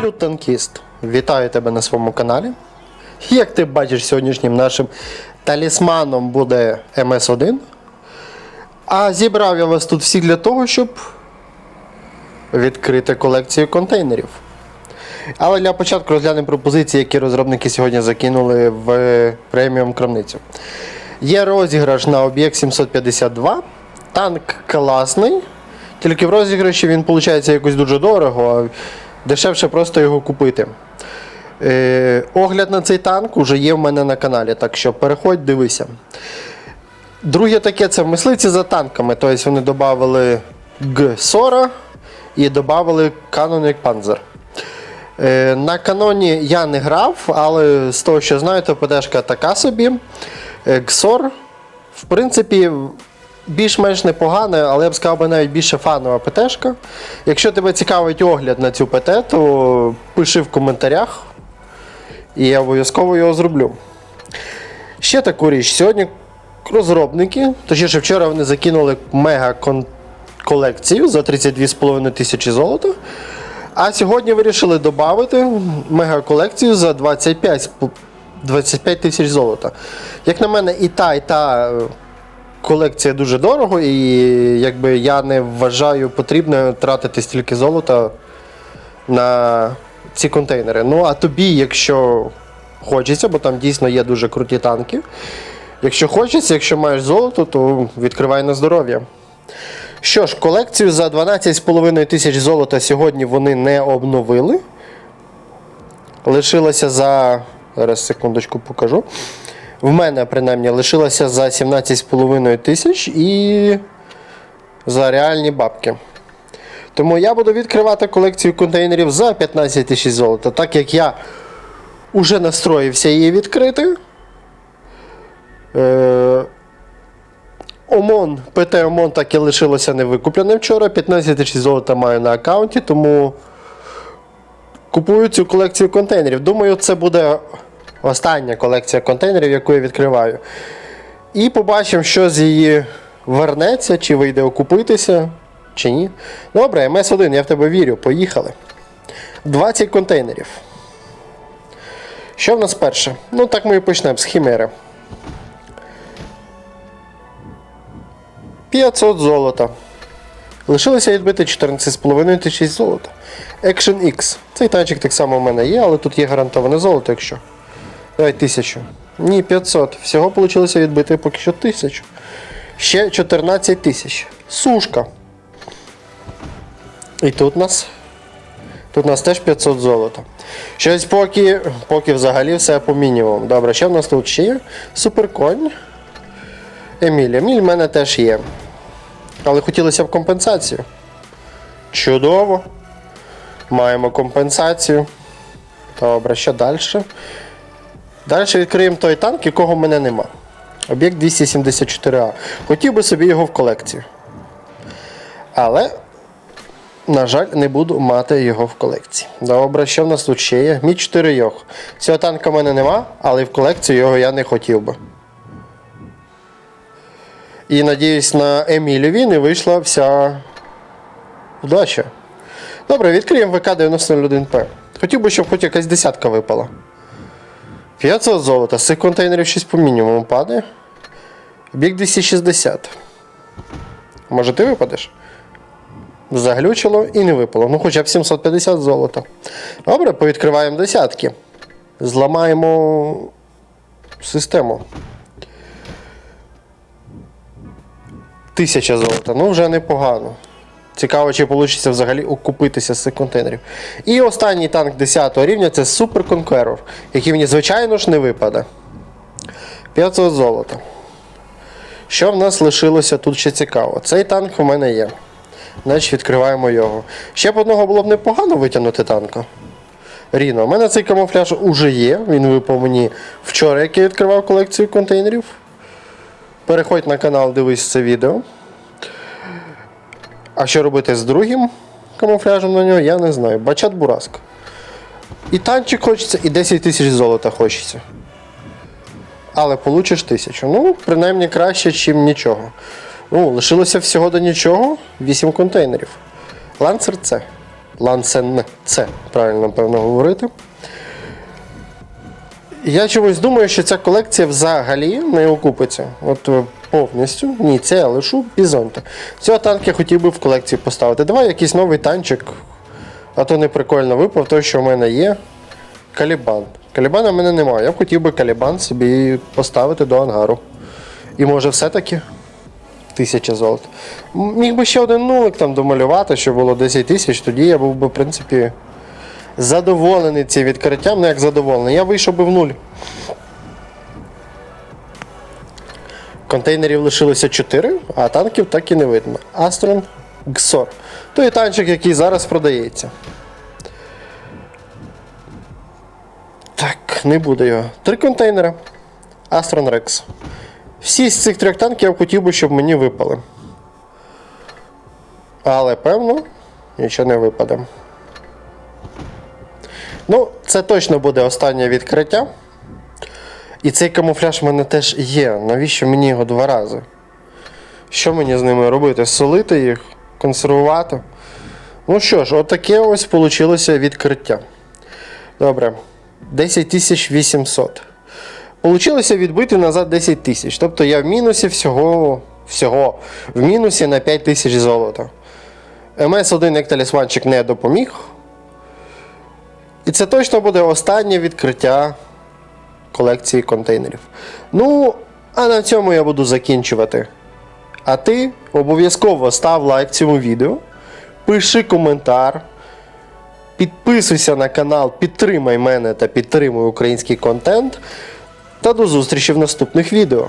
Салют, танкіст! Вітаю тебе на своєму каналі. Як ти бачиш, сьогоднішнім нашим талісманом буде МС1. А зібрав я вас тут всіх для того, щоб відкрити колекцію контейнерів. Але для початку розглянемо пропозиції, які розробники сьогодні закинули в преміум крамницю. Є розіграш на об'єкт 752. Танк класний. Тільки в розіграші він виходить якось дуже дорого, дешевше просто його купити. Е, огляд на цей танк вже є в мене на каналі, так що переходь, дивися. Друге таке це мисливці за танками. Тобто вони додали Г-40 і додали Canonic Panzer. Е, на каноні я не грав, але з того, що знаю, то ПДшка така собі. Е, Гсор, в принципі, більш-менш непогана, але я б сказав би навіть більше фанова ПТшка. Якщо тебе цікавить огляд на цю ПТ, то пиши в коментарях. І я обов'язково його зроблю. Ще таку річ. Сьогодні розробники, точніше вчора вони закинули мега колекцію за 32,5 тисячі золота. А сьогодні вирішили додати мега-колекцію за 25 з 25 тисяч золота. Як на мене, і та, і та е, колекція дуже дорого, і якби я не вважаю потрібно тратити стільки золота на ці контейнери. Ну, а тобі, якщо хочеться, бо там дійсно є дуже круті танки. Якщо хочеться, якщо маєш золото, то відкривай на здоров'я. Що ж, колекцію за 12,5 тисяч золота сьогодні вони не обновили. Лишилося за. Зараз секундочку покажу. В мене, принаймні, лишилося за 17,5 тисяч і за реальні бабки. Тому я буду відкривати колекцію контейнерів за 15 тисяч золота. Так як я вже настроївся її відкрити. Е- ОМОН, ПТ ОМОН так і лишилося невикупленим вчора. 15 тисяч золота маю на аккаунті, тому купую цю колекцію контейнерів. Думаю, це буде остання колекція контейнерів, яку я відкриваю. І побачимо, що з її вернеться, чи вийде окупитися, чи ні. Добре, МС1, я в тебе вірю. Поїхали. 20 контейнерів. Що в нас перше? Ну, так ми і почнемо з хімери. 500 золота. Лишилося відбити 14,5 тисяч золота. Action X. Цей танчик так само в мене є, але тут є гарантоване золото, якщо. Давай 1000. Ні, 500. Всього вийшло відбити поки що 1000. Ще 14 тисяч. Сушка. І тут нас. Тут нас теж 500 золота. Щось поки, поки взагалі все по мінімуму. Добре, що в нас тут ще є? Суперконь. Еміль. Еміль в мене теж є. Але хотілося б компенсацію. Чудово. Маємо компенсацію. Добре, що далі? Далі відкриємо той танк, якого в мене нема. Об'єкт 274А. Хотів би собі його в колекцію. Але, на жаль, не буду мати його в колекції. Добре, що в нас тут ще є? Мі 4 йох. Цього танка в мене нема, але в колекцію його я не хотів би. І надіюсь, на Еміліві не вийшла вся вдача. Добре, відкриємо ВК-901П. Хотів би, щоб хоч якась десятка випала. 500 золота. З цих контейнерів щось по мінімуму падає. Об'єкт 260. Може ти випадеш? Заглючило і не випало. Ну хоча б 750 золота. Добре, повідкриваємо десятки. Зламаємо систему. Тисяча золота, ну вже непогано. Цікаво, чи вийде взагалі окупитися з цих контейнерів. І останній танк 10 рівня це Super Conqueror, який мені, звичайно ж, не випаде. 500 золота. Що в нас лишилося тут ще цікаво? Цей танк у мене є. Значить, відкриваємо його. Ще б одного було б непогано витягнути танка. Ріно, у мене цей камуфляж уже є. Він випав мені вчора, як я відкривав колекцію контейнерів. Переходь на канал, дивись це відео. А що робити з другим камуфляжем на нього, я не знаю. Бачат Бураск. І танчик хочеться, і 10 тисяч золота хочеться. Але получиш тисячу. Ну, принаймні краще, ніж нічого. Ну, лишилося всього до нічого 8 контейнерів. Лансер це. Лансен, це правильно напевно говорити. Я чомусь думаю, що ця колекція взагалі не окупиться. От е, повністю. Ні, це я лишу Бізонта. Цього танк я хотів би в колекцію поставити. Давай якийсь новий танчик. А то не прикольно випав, той, що в мене є. Калібан. Калібана в мене немає. Я б хотів би Калібан собі поставити до ангару. І може все-таки тисяча золота. Міг би ще один нулик там домалювати, щоб було 10 тисяч, тоді я був би, в принципі, задоволений цим відкриттям, ну як задоволений. Я вийшов би в нуль. Контейнерів лишилося 4, а танків так і не видно. Астрон Гсор. Той танчик, який зараз продається. Так, не буде його. Три контейнери. Астрон Рекс. Всі з цих трьох танків я хотів би, щоб мені випали. Але певно, нічого не випаде. Ну, це точно буде останнє відкриття. І цей камуфляж в мене теж є. Навіщо мені його два рази? Що мені з ними робити? Солити їх, консервувати? Ну що ж, отаке ось вийшло відкриття. Добре. 10 800. Получилося відбити назад 10 тисяч. Тобто я в мінусі всього, всього в мінусі на 5 тисяч золота. МС1 як талісманчик не допоміг. І це точно буде останнє відкриття колекції контейнерів. Ну, а на цьому я буду закінчувати. А ти обов'язково став лайк цьому відео, пиши коментар, підписуйся на канал, підтримай мене та підтримуй український контент. Та до зустрічі в наступних відео.